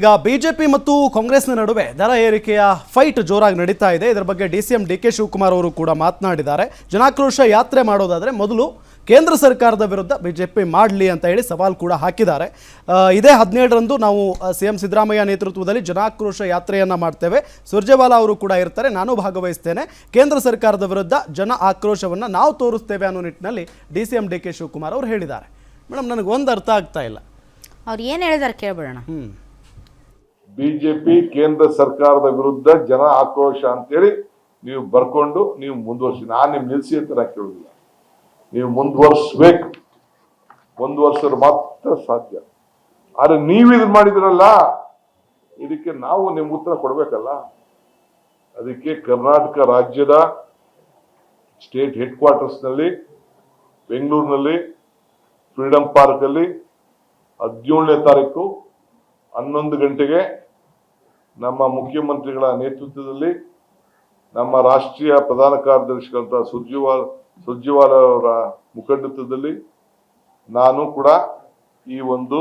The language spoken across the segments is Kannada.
ಈಗ ಬಿಜೆಪಿ ಮತ್ತು ಕಾಂಗ್ರೆಸ್ನ ನಡುವೆ ದರ ಏರಿಕೆಯ ಫೈಟ್ ಜೋರಾಗಿ ನಡೀತಾ ಇದೆ. ಇದರ ಬಗ್ಗೆ D C M D K Shivakumar ಅವರು ಕೂಡ ಮಾತನಾಡಿದ್ದಾರೆ. ಜನಾಕ್ರೋಶ ಯಾತ್ರೆ ಮಾಡೋದಾದರೆ ಮೊದಲು ಕೇಂದ್ರ ಸರ್ಕಾರದ ವಿರುದ್ಧ ಬಿಜೆಪಿ ಮಾಡಲಿ ಅಂತ ಹೇಳಿ ಸವಾಲ್ ಕೂಡ ಹಾಕಿದ್ದಾರೆ. ಇದೇ ಹದಿನೇಳರಂದು ನಾವು ಸಿ ಎಂ ಸಿದ್ದರಾಮಯ್ಯ ನೇತೃತ್ವದಲ್ಲಿ ಜನಾಕ್ರೋಶ ಯಾತ್ರೆಯನ್ನು ಮಾಡ್ತೇವೆ. ಸುರ್ಜೇವಾಲಾ ಅವರು ಕೂಡ ಇರ್ತಾರೆ. ನಾನು ಭಾಗವಹಿಸ್ತೇನೆ. ಕೇಂದ್ರ ಸರ್ಕಾರದ ವಿರುದ್ಧ ಜನ ಆಕ್ರೋಶವನ್ನು ನಾವು ತೋರಿಸ್ತೇವೆ ಅನ್ನೋ ನಿಟ್ಟಿನಲ್ಲಿ D C M D K Shivakumar ಅವರು ಹೇಳಿದ್ದಾರೆ. ಮೇಡಮ್ ನನಗೆ ಒಂದು ಅರ್ಥ ಆಗ್ತಾ ಇಲ್ಲ. ಅವ್ರು ಏನು ಹೇಳಿದ್ದಾರೆ ಕೇಳ್ಬಿಡೋಣ. ಹ್ಮ್. ಬಿಜೆಪಿ, ಕೇಂದ್ರ ಸರ್ಕಾರದ ವಿರುದ್ಧ ಜನ ಆಕ್ರೋಶ ಅಂತೇಳಿ ನೀವು ಬರ್ಕೊಂಡು ನೀವು ಮುಂದುವರ್ಸಿ ನಾನು ನಿಮ್ ನಿಲ್ಸಿ ಅಂತ ನಾನು ಕೇಳುದಿಲ್ಲ. ನೀವು ಮುಂದುವರ್ಸ್ಬೇಕು. ಮುಂದುವರ್ಸಲು ಮಾತ್ರ ಸಾಧ್ಯ. ಆದ್ರೆ ನೀವು ಇದು ಮಾಡಿದ್ರಲ್ಲ, ಇದಕ್ಕೆ ನಾವು ನಿಮ್ಗೆ ಉತ್ತರ ಕೊಡ್ಬೇಕಲ್ಲ. ಅದಕ್ಕೆ ಕರ್ನಾಟಕ ರಾಜ್ಯದ ಸ್ಟೇಟ್ ಹೆಡ್ ಕ್ವಾರ್ಟರ್ಸ್ನಲ್ಲಿ ಬೆಂಗಳೂರಿನಲ್ಲಿ, ಫ್ರೀಡಂ ಪಾರ್ಕಲ್ಲಿ ಹದಿನೇಳನೇ ತಾರೀಕು ಹನ್ನೊಂದು ಗಂಟೆಗೆ ನಮ್ಮ ಮುಖ್ಯಮಂತ್ರಿಗಳ ನೇತೃತ್ವದಲ್ಲಿ ನಮ್ಮ ರಾಷ್ಟ್ರೀಯ ಪ್ರಧಾನ ಕಾರ್ಯದರ್ಶಿಗಳಂತ ಸುರ್ಜಿವಾಲ್, ಸುರ್ಜಿವಾಲ ಅವರ ಮುಖಂಡತ್ವದಲ್ಲಿ ನಾನು ಕೂಡ ಈ ಒಂದು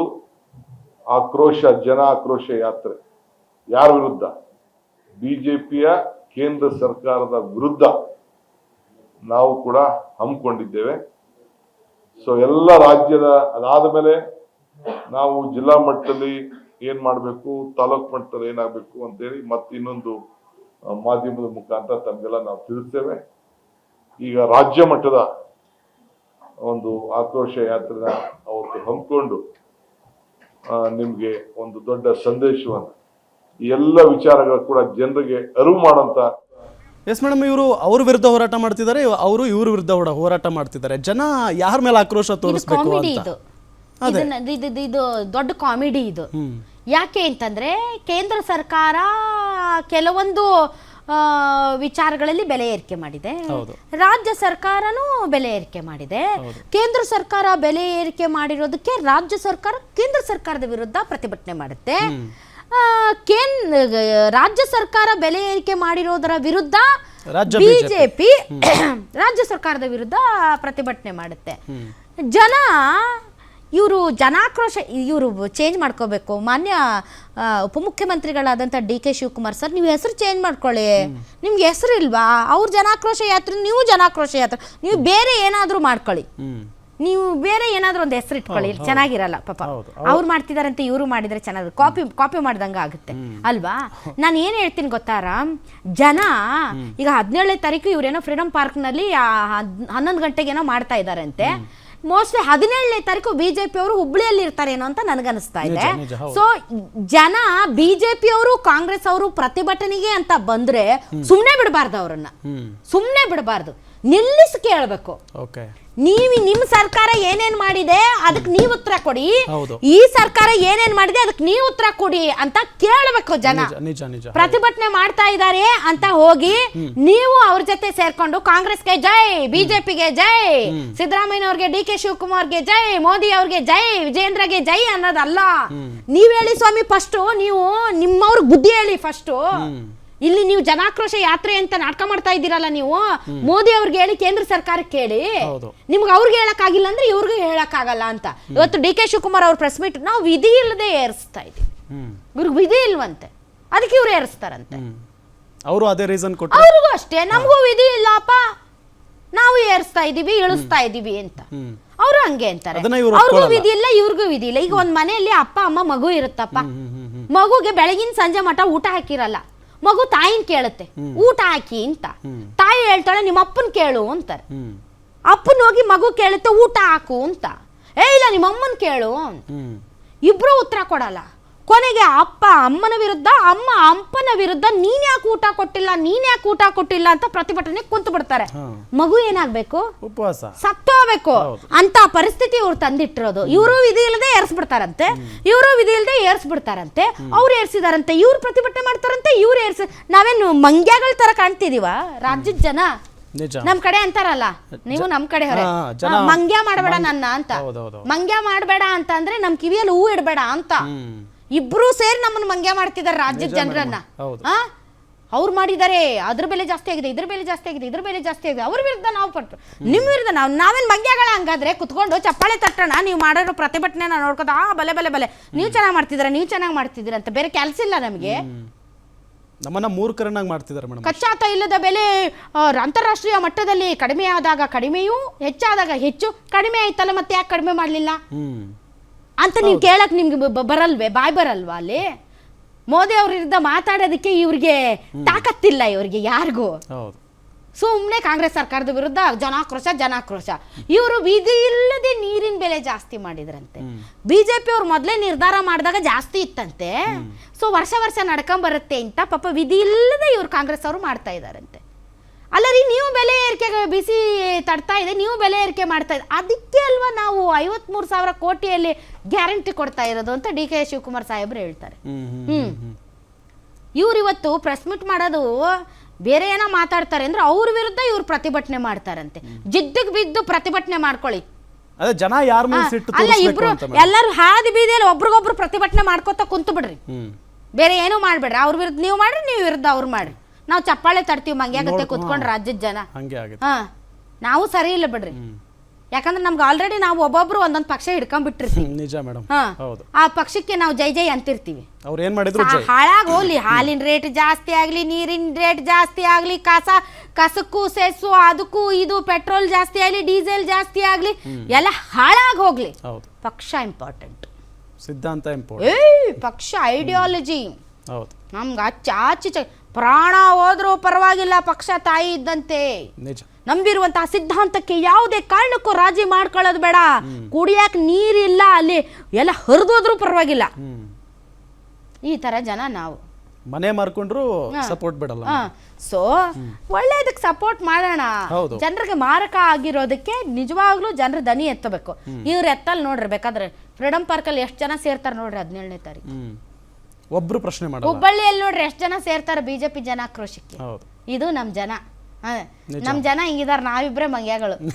ಆಕ್ರೋಶ, ಜನ ಆಕ್ರೋಶ ಯಾತ್ರೆ. ಯಾರ ವಿರುದ್ಧ? ಬಿಜೆಪಿಯ ಕೇಂದ್ರ ಸರ್ಕಾರದ ವಿರುದ್ಧ ನಾವು ಕೂಡ ಹಮ್ಮಿಕೊಂಡಿದ್ದೇವೆ. ಸೊ ಎಲ್ಲ ರಾಜ್ಯದ ಅದಾದ ಮೇಲೆ ನಾವು ಜಿಲ್ಲಾ ಮಟ್ಟದಲ್ಲಿ ಏನ್ ಮಾಡ್ಬೇಕು ತಾಲೂಕ್ ಮಟ್ಟದಲ್ಲಿ ಏನಾಗ್ಬೇಕು ಅಂತೇಳಿ ಮತ್ತೆ ಇನ್ನೊಂದು ಮಾಧ್ಯಮದ ಮುಖಾಂತರ ತಮಗೆಲ್ಲ ನಾವು ತಿಳಿಸ್ತೇವೆ. ಈಗ ರಾಜ್ಯ ಮಟ್ಟದ ಒಂದು ಆಕ್ರೋಶ ಯಾತ್ರೆನ ಅವತ್ತು ಹಮ್ಮಿಕೊಂಡು ಆ, ನಿಮ್ಗೆ ಒಂದು ದೊಡ್ಡ ಸಂದೇಶವನ್ನು ಈ ಎಲ್ಲ ವಿಚಾರಗಳು ಕೂಡ ಜನರಿಗೆ ಅರಿವು ಮಾಡಂತ ಎಸ್ ಮೇಡಮ್ ಇವರು ಅವ್ರ ವಿರುದ್ಧ ಹೋರಾಟ ಮಾಡ್ತಿದ್ದಾರೆ ಅವರು ಇವ್ರ ವಿರುದ್ಧ ಹೋರಾಟ ಮಾಡ್ತಿದ್ದಾರೆ. ಜನ ಯಾರ ಮೇಲೆ ಆಕ್ರೋಶ ತೋರಿಸ್ಬೇಕು ಅಂತ? ಇದನ್ನ- ಇದು- ದೊಡ್ಡ ಕಾಮಿಡಿ ಇದು. ಯಾಕೆ ಅಂತಂದ್ರೆ ಕೇಂದ್ರ ಸರ್ಕಾರ ಕೆಲವೊಂದು ವಿಚಾರಗಳಲ್ಲಿ ಬೆಲೆ ಏರಿಕೆ ಮಾಡಿದೆ. ರಾಜ್ಯ ಸರ್ಕಾರನೂ ಬೆಲೆ ಏರಿಕೆ ಮಾಡಿದೆ. ಕೇಂದ್ರ ಸರ್ಕಾರ ಬೆಲೆ ಏರಿಕೆ ಮಾಡಿರೋದಕ್ಕೆ ರಾಜ್ಯ ಸರ್ಕಾರ ಕೇಂದ್ರ ಸರ್ಕಾರದ ವಿರುದ್ಧ ಪ್ರತಿಭಟನೆ ಮಾಡುತ್ತೆ. ಕೇನ್ ರಾಜ್ಯ ಸರ್ಕಾರ ಬೆಲೆ ಏರಿಕೆ ಮಾಡಿರೋದರ ವಿರುದ್ಧ ಬಿಜೆಪಿ ರಾಜ್ಯ ಸರ್ಕಾರದ ವಿರುದ್ಧ ಪ್ರತಿಭಟನೆ ಮಾಡುತ್ತೆ. ಜನ ಇವರು ಜನಾಕ್ರೋಶ ಇವರು ಚೇಂಜ್ ಮಾಡ್ಕೋಬೇಕು. ಮಾನ್ಯ ಉಪಮುಖ್ಯಮಂತ್ರಿಗಳಾದಂಥ ಡಿ ಕೆ ಶಿವಕುಮಾರ್ ಸರ್ ನೀವು ಹೆಸರು ಚೇಂಜ್ ಮಾಡ್ಕೊಳ್ಳಿ. ನಿಮ್ಗೆ ಹೆಸರು ಇಲ್ವಾ? ಅವ್ರ ಜನಾಕ್ರೋಶ ಯಾತ್ರೆ ನೀವು ಜನಾಕ್ರೋಶ ಯಾತ್ರೆ. ನೀವು ಬೇರೆ ಏನಾದರೂ ಮಾಡ್ಕೊಳ್ಳಿ. ನೀವು ಬೇರೆ ಏನಾದರೂ ಒಂದು ಹೆಸರು ಇಟ್ಕೊಳ್ಳಿ. ಚೆನ್ನಾಗಿರಲ್ಲ ಪಾಪ. ಅವ್ರು ಮಾಡ್ತಿದಾರಂತೆ ಇವರು ಮಾಡಿದ್ರೆ ಚೆನ್ನಾಗಿ ಕಾಪಿ ಕಾಪಿ ಮಾಡ್ದಂಗೆ ಆಗುತ್ತೆ. ಅಲ್ವಾ? ನಾನು ಏನು ಹೇಳ್ತೀನಿ ಗೊತ್ತಾರ ಜನ ಈಗ ಹದಿನೇಳನೇ ತಾರೀಕು ಇವರೇನೋ ಫ್ರೀಡಂ ಪಾರ್ಕ್ನಲ್ಲಿ ಹನ್ನೊಂದು ಗಂಟೆಗೇನೋ ಮಾಡ್ತಾ ಇದಾರಂತೆ. ಮೋಸ್ಟ್ಲಿ ಹದಿನೇಳನೇ ತಾರೀಕು ಬಿಜೆಪಿ ಅವರು ಹುಬ್ಳಿಯಲ್ಲಿ ಇರ್ತಾರೇನೋ ಅಂತ ನನಗನ್ನಿಸ್ತಾ ಇದೆ. ಸೊ ಜನ ಬಿಜೆಪಿ ಅವರು ಕಾಂಗ್ರೆಸ್ ಅವರು ಪ್ರತಿಭಟನೆಗೆ ಅಂತ ಬಂದ್ರೆ ಸುಮ್ನೆ ಬಿಡಬಾರ್ದು ಅವರನ್ನ. ಸುಮ್ಮನೆ ಸುಮ್ನೆ ಬಿಡಬಾರ್ದು. ನಿಲ್ಲಿಸಿ ಕೇಳಬೇಕು. ನೀವು ನಿಮ್ಮ ಸರ್ಕಾರ ಏನೇನ್ ಮಾಡಿದೆ ಅದಕ್ಕೆ ನೀವು ಉತ್ತರ ಕೊಡಿ. ಈ ಸರ್ಕಾರ ಏನೇನ್ ಮಾಡಿದೆ ಅದಕ್ಕೆ ನೀವು ಉತ್ತರ ಕೊಡಿ ಅಂತ ಕೇಳಬೇಕು ಜನ. ಪ್ರತಿಭಟನೆ ಮಾಡ್ತಾ ಇದ್ದಾರೆ ಅಂತ ಹೋಗಿ ನೀವು ಅವ್ರ ಜೊತೆ ಸೇರ್ಕೊಂಡು ಕಾಂಗ್ರೆಸ್ಗೆ ಜೈ ಬಿಜೆಪಿಗೆ ಜೈ ಸಿದ್ದರಾಮಯ್ಯ ಅವ್ರಿಗೆ ಡಿ ಕೆ ಶಿವಕುಮಾರ್ಗೆ ಜೈ ಮೋದಿ ಅವ್ರಿಗೆ ಜೈ ವಿಜೇಂದ್ರಗೆ ಜೈ ಅನ್ನೋದಲ್ಲ. ನೀವ್ ಹೇಳಿ ಸ್ವಾಮಿ ಫಸ್ಟ್ ನೀವು ನಿಮ್ಮವ್ರಿಗೆ ಬುದ್ಧಿ ಹೇಳಿ ಫಸ್ಟ್ ಇಲ್ಲಿ ನೀವು ಜನಾಕ್ರೋಶ ಯಾತ್ರೆ ಅಂತ ನಾಟಕ ಮಾಡ್ತಾ ಇದ್ದೀರಲ್ಲ ನೀವು? ಮೋದಿ ಅವ್ರಿಗೆ ಹೇಳಿ ಕೇಂದ್ರ ಸರ್ಕಾರಕ್ಕೆ ಹೇಳಿ. ನಿಮ್ಗೆ ಅವ್ರಿಗೆ ಹೇಳಕ್ ಆಗಿಲ್ಲ ಅಂದ್ರೆ ಇವ್ರಿಗೆ ಹೇಳಕ್ ಆಗಲ್ಲ ಅಂತ ಇವತ್ತು ಡಿ ಕೆ ಶಿವಕುಮಾರ್ ಅವ್ರ ಪ್ರೆಸ್ ಮೀಟ್ ನಾವು ವಿಧಿ ಇಲ್ಲದೆ ಏರಿಸ್ತಾ ಇದೀವಿ ಹ್ಮ್. ಇವ್ರಿಗೆ ವಿಧಿ ಇಲ್ವಂತೆ. ಅದಕ್ಕೆ ಇವ್ರು ಏರಿಸ್ತಾರಂತೆ. ಅವರು ಅದೇ ರೀಸನ್ ಕೊಟ್ಟರು ಅವ್ರಿಗೂ ಅಷ್ಟೇ ನಮಗೂ ವಿಧಿ ಇಲ್ಲಪ್ಪ. ನಾವು ಏರಿಸ್ತಾ ಇದೀವಿ ಇಳಿಸ್ತಾ ಇದೀವಿ ಅಂತ. ಅವರು ಹಂಗೆ ಅಂತಾರೆ. ಅವ್ರಿಗೂ. ವಿಧಿ ಇಲ್ಲ ಇವ್ರಿಗೂ ವಿಧಿ ಇಲ್ಲ. ಈಗ ಒಂದ್ ಮನೆಯಲ್ಲಿ ಅಪ್ಪ ಅಮ್ಮ ಮಗು ಇರುತ್ತಪ್ಪ. ಮಗುಗೆ ಬೆಳಗಿನ ಸಂಜೆ ಮಠ ಊಟ ಹಾಕಿರಲ್ಲ. ಮಗು ತಾಯಿನ ಕೇಳುತ್ತೆ ಊಟ ಹಾಕಿ ಅಂತ. ತಾಯಿ ಹೇಳ್ತಾಳೆ ನಿಮ್ಮ ಅಪ್ಪನ ಕೇಳು ಅಂತಾರೆ ಅಪ್ಪನ ಹೋಗಿ ಮಗು ಕೇಳುತ್ತೆ ಊಟ ಹಾಕು ಅಂತ. ಏ ಇಲ್ಲ ನಿಮ್ಮ ಅಮ್ಮನ ಕೇಳು ಅಂತ. ಇಬ್ರು ಉತ್ತರ ಕೊಡಲ್ಲ. ಕೊನೆಗೆ ಅಪ್ಪ ಅಮ್ಮನ ವಿರುದ್ಧ ಅಮ್ಮ ಅಪ್ಪನ ವಿರುದ್ಧ ನೀನ್ ಯಾಕೆ ಊಟ ಕೊಟ್ಟಿಲ್ಲ ನೀನ್ ಯಾಕೆ ಊಟ ಕೊಟ್ಟಿಲ್ಲ ಅಂತ ಪ್ರತಿಭಟನೆ ಕುಂತು ಬಿಡ್ತಾರೆ. ಮಗು ಏನಾಗ್ಬೇಕು? ಉಪವಾಸ. ಸತ್ತೋಗ್ಬೇಕು ಅಂತ ಪರಿಸ್ಥಿತಿ ಇವ್ರು ತಂದಿಟ್ಟಿರೋದು. ಇವರು ವಿಧಿ ಇಲ್ಲದೆ ಏರ್ಸ್ಬಿಡ್ತಾರಂತೆ. ಇವರು ವಿಧಿ ಇಲ್ಲದೆ ಏರ್ಸ್ಬಿಡ್ತಾರಂತೆ. ಅವ್ರು ಏರ್ಸಿದಾರಂತೆ. ಇವ್ರು ಪ್ರತಿಭಟನೆ ಮಾಡ್ತಾರಂತೆ ಇವ್ರು ಏರ್ಸಿ ನಾವೇನು ಮಂಗ್ಯಗಳ ತರ ಕಾಣ್ತಿದೀವ? ರಾಜ್ಯದ ಜನ? ನಮ್ ಕಡೆ ಅಂತಾರಲ್ಲ. ನೀವು ನಮ್ ಕಡೆ ಮಂಗ್ಯ ಮಾಡಬೇಡ ನನ್ನ ಅಂತ. ಮಂಗ್ಯ ಮಾಡಬೇಡ ಅಂತ ಅಂದ್ರೆ ನಮ್ ಕಿವಿಯಲ್ಲಿ ಹೂ ಇಡಬೇಡ ಅಂತ. ಇಬ್ರು ಸೇರಿ ನಮ್ಮನ್ನ ಮಂಗ್ಯ ಮಾಡ್ತಿದ್ದಾರೆ ರಾಜ್ಯದ ಜನರನ್ನ. ಅವ್ರು ಮಾಡಿದ್ದಾರೆ ಅದ್ರ ಬೆಲೆ ಜಾಸ್ತಿ ಆಗಿದೆ ಇದ್ರ ಬೆಲೆ ಜಾಸ್ತಿ ಆಗಿದೆ ಇದ್ರ ಬೆಲೆ ಜಾಸ್ತಿ ಆಗಿದೆ. ಅವ್ರ ವಿರುದ್ಧ ನಾವು ಪಟ್ಟು ನಿಮ್ಮ ವಿರುದ್ಧ ನಾವು ನಾವೇನು ಮಂಗ್ಯಗಳ ಹಂಗಾದ್ರೆ ಕುತ್ಕೊಂಡು ಚಪ್ಪಾಳೆ ತಟ್ಟೋಣ ನೀವು ಮಾಡಿರೋ ಪ್ರತಿಭಟನೆ ನೋಡ್ಕೋತ ಆ ಬಲೆ ಬಲೆ ಬಲೆ. ನೀವು ಚೆನ್ನಾಗಿ ಮಾಡ್ತಿದ್ದೀರಾ ನೀವು ಚೆನ್ನಾಗಿ ಮಾಡ್ತಿದ್ದೀರಾ ಅಂತ ಬೇರೆ ಕೆಲಸ ಇಲ್ಲ ನಮಗೆ. ನಮ್ಮನ್ನ ಮೂರ್ಖರನ್ನಾಗಿ ಮಾಡ್ತಿದ್ದಾರೆ ಮೇಡಮ್ ಕಚ್ಚಾತ ಇಲ್ಲದ ಬೆಲೆ ಅಂತಾರಾಷ್ಟ್ರೀಯ ಮಟ್ಟದಲ್ಲಿ ಕಡಿಮೆ ಆದಾಗ ಕಡಿಮೆಯೂ ಹೆಚ್ಚಾದಾಗ ಹೆಚ್ಚು. ಕಡಿಮೆ ಆಯ್ತಲ್ಲ ಮತ್ತೆ ಯಾಕೆ ಕಡಿಮೆ ಮಾಡಲಿಲ್ಲ? ಅಂತ ನೀವು ಕೇಳಕ್ ನಿಮ್ಗೆ ಬರಲ್ವೇ? ಬಾಯ್ ಬರಲ್ವಾ ಅಲ್ಲಿ? ಮೋದಿ ಅವ್ರ ವಿರುದ್ಧ ಮಾತಾಡೋದಕ್ಕೆ ಇವ್ರಿಗೆ ತಾಕತ್ತಿಲ್ಲ ಇವ್ರಿಗೆ ಯಾರಿಗೂ. ಸುಮ್ಮನೆ ಕಾಂಗ್ರೆಸ್ ಸರ್ಕಾರದ ವಿರುದ್ಧ ಜನಾಕ್ರೋಶ ಜನಾಕ್ರೋಶ. ಇವರು ವಿಧಿ ಇಲ್ಲದೆ ನೀರಿನ ಬೆಲೆ ಜಾಸ್ತಿ ಮಾಡಿದ್ರಂತೆ. ಬಿಜೆಪಿ ಅವ್ರು ಮೊದಲೇ ನಿರ್ಧಾರ ಮಾಡಿದಾಗ ಜಾಸ್ತಿ ಇತ್ತಂತೆ. ಸೊ ವರ್ಷ ವರ್ಷ ನಡ್ಕೊಂಬರುತ್ತೆ ಅಂತ ಪಾಪ ವಿಧಿ ಇಲ್ಲದೆ ಇವ್ರು ಕಾಂಗ್ರೆಸ್ ಅವರು ಮಾಡ್ತಾ ಇದ್ದಾರಂತೆ ಅಲ್ಲ ರೀ ನೀವು ಬೆಲೆ ಏರಿಕೆ ಬಿಸಿ ತಡ್ತಾ ಇದೆ ನೀವು ಬೆಲೆ ಏರಿಕೆ ಮಾಡ್ತಾ ಇದೆ. ಅದಕ್ಕೆ ಅಲ್ವಾ ನಾವು ಐವತ್ಮೂರು ಸಾವಿರ ಕೋಟಿಯಲ್ಲಿ ಗ್ಯಾರಂಟಿ ಕೊಡ್ತಾ ಇರೋದು ಅಂತ ಡಿ ಕೆ ಶಿವಕುಮಾರ್ ಸಾಹೇಬ್ರು ಹೇಳ್ತಾರೆ. ಹ್ಮ್ ಇವ್ರು ಇವತ್ತು ಪ್ರೆಸ್ ಮೀಟ್ ಮಾಡೋದು ಬೇರೆ ಏನೋ ಮಾತಾಡ್ತಾರೆ ಅಂದ್ರೆ ಅವ್ರ ವಿರುದ್ಧ ಇವ್ರು ಪ್ರತಿಭಟನೆ ಮಾಡ್ತಾರಂತೆ. ಜಿದ್ದಿಗೆ ಬಿದ್ದು ಪ್ರತಿಭಟನೆ ಮಾಡ್ಕೊಳ್ಳಿ. ಅದೇ ಜನ ಅಲ್ಲ ಇಬ್ರು ಎಲ್ಲರೂ ಹಾದಿ ಬೀದಿಯಲ್ಲಿ ಒಬ್ರಿಗೊಬ್ರು ಪ್ರತಿಭಟನೆ ಮಾಡ್ಕೋತ ಕುಂತು ಬಿಡ್ರಿ ಬೇರೆ ಏನೂ ಮಾಡ್ಬೇಡ್ರಿ. ಅವ್ರ ವಿರುದ್ಧ ನೀವು ಮಾಡ್ರಿ ನೀವು ವಿರುದ್ಧ ಅವ್ರು ಮಾಡ್ರಿ. ನಾವು ಚಪ್ಪಾಳೆ ತಡ್ತೀವಿ ಮಂಗ್ಯಾಗತ್ತೆ ಕುತ್ಕೊಂಡು ರಾಜ್ಯದ ಜನ. ಹಂಗೆ ಆಗುತ್ತೆ. ಹಾ. ನಾವು ಸರಿ ಇಲ್ಲ ಬಿಡ್ರಿ. ಯಾಕಂದ್ರೆ ನಮ್ಗೆ ಆಲ್ರೆಡಿ ನಾವು ಒಬ್ಬೊಬ್ರು ಒಂದೊಂದು ಪಕ್ಷ ಹಿಡ್ಕೊಂಡ್ಬಿಟ್ಟಿರ್ತೀವಿ. ನಿಜ ಮೇಡಮ್ ಹಾ. ಹೌದು. ಆ ಪಕ್ಷಕ್ಕೆ ನಾವು ಜೈ ಜೈ ಅಂತಿರ್ತೀವಿ. ಅವ್ರು ಏನ್ ಮಾಡಿದ್ರು ಜೈ. ಹಾಳಾಗಿ ಹೋಗ್ಲಿ. ಹಾಲಿನ ರೇಟ್ ಜಾಸ್ತಿ ಆಗಲಿ ನೀರಿನ ರೇಟ್ ಜಾಸ್ತಿ ಆಗಲಿ ಕಸ ಕಸಕ್ಕೂ ಸೆಸ್ಸು ಅದಕ್ಕೂ ಇದು ಪೆಟ್ರೋಲ್ ಜಾಸ್ತಿ ಆಗ್ಲಿ ಡೀಸೆಲ್ ಜಾಸ್ತಿ ಆಗಲಿ ಎಲ್ಲ ಹಾಳಾಗಿ ಹೋಗ್ಲಿ. ಹೌದು. ಪಕ್ಷ ಇಂಪಾರ್ಟೆಂಟ್ ಸಿದ್ಧಾಂತ ಇಂಪಾರ್ಟೆಂಟ್ ಏಯ್ ಪಕ್ಷ ಐಡಿಯಾಲಜಿ ಹೌದು. ನಮ್ಗೆ ಅಚ್ಚ ಆಚಿ ಪ್ರಾಣ ಹೋದ್ರೂ ಪರವಾಗಿಲ್ಲ ಪಕ್ಷ ತಾಯಿ ಇದ್ದಂತೆ. ನಂಬಿರುವಂತಹ ಸಿದ್ಧಾಂತಕ್ಕೆ ಯಾವುದೇ ಕಾರಣಕ್ಕೂ ರಾಜಿ ಮಾಡ್ಕೊಳ್ಳೋದು ಬೇಡ. ಕುಡಿಯಕ್ಕೆ ನೀರಿಲ್ಲ ಅಲ್ಲಿ ಎಲ್ಲ ಹರಿದೋದ್ರೂ ಪರವಾಗಿಲ್ಲ. ಈ ತರ ಜನ ನಾವು. ಮನೆ ಮಾರ್ಕೊಂಡ್ರು ಸಪೋರ್ಟ್ ಬಿಡಲ್ಲ ಸೊ ಒಳ್ಳೇದಕ್ಕೆ ಸಪೋರ್ಟ್ ಮಾಡೋಣ. ಜನರಿಗೆ ಮಾರಕ ಆಗಿರೋದಕ್ಕೆ ನಿಜವಾಗ್ಲೂ ಜನರ ದನಿ ಎತ್ತಬೇಕು. ಇವ್ರು ಎತ್ತಲ್ ನೋಡ್ರಿ ಬೇಕಾದ್ರೆ ಫ್ರೀಡಮ್ ಪಾರ್ಕಲ್ಲಿ ಎಷ್ಟು ಜನ ಸೇರ್ತಾರೆ ನೋಡ್ರಿ ಹದಿನೇಳನೇ ತಾರೀಕು. ಒಬ್ರು ಪ್ರಶ್ನೆ ಮಾಡಲ್ಲ. ಹುಬ್ಬಳ್ಳಿಯಲ್ಲಿ ನೋಡ್ರಿ ಎಷ್ಟು ಜನ ಸೇರ್ತಾರೆ ಬಿಜೆಪಿ ಜನಾಕ್ರೋಶಕ್ಕೆ ಹೌದು. ಇದು ನಮ್ ಜನ. ನಮ್ಮ ನಮ್ ಜನ ಹಿಂಗಿದಾರ ನಾವಿಬ್ರೆ ಮಂಗ್ಯಗಳು.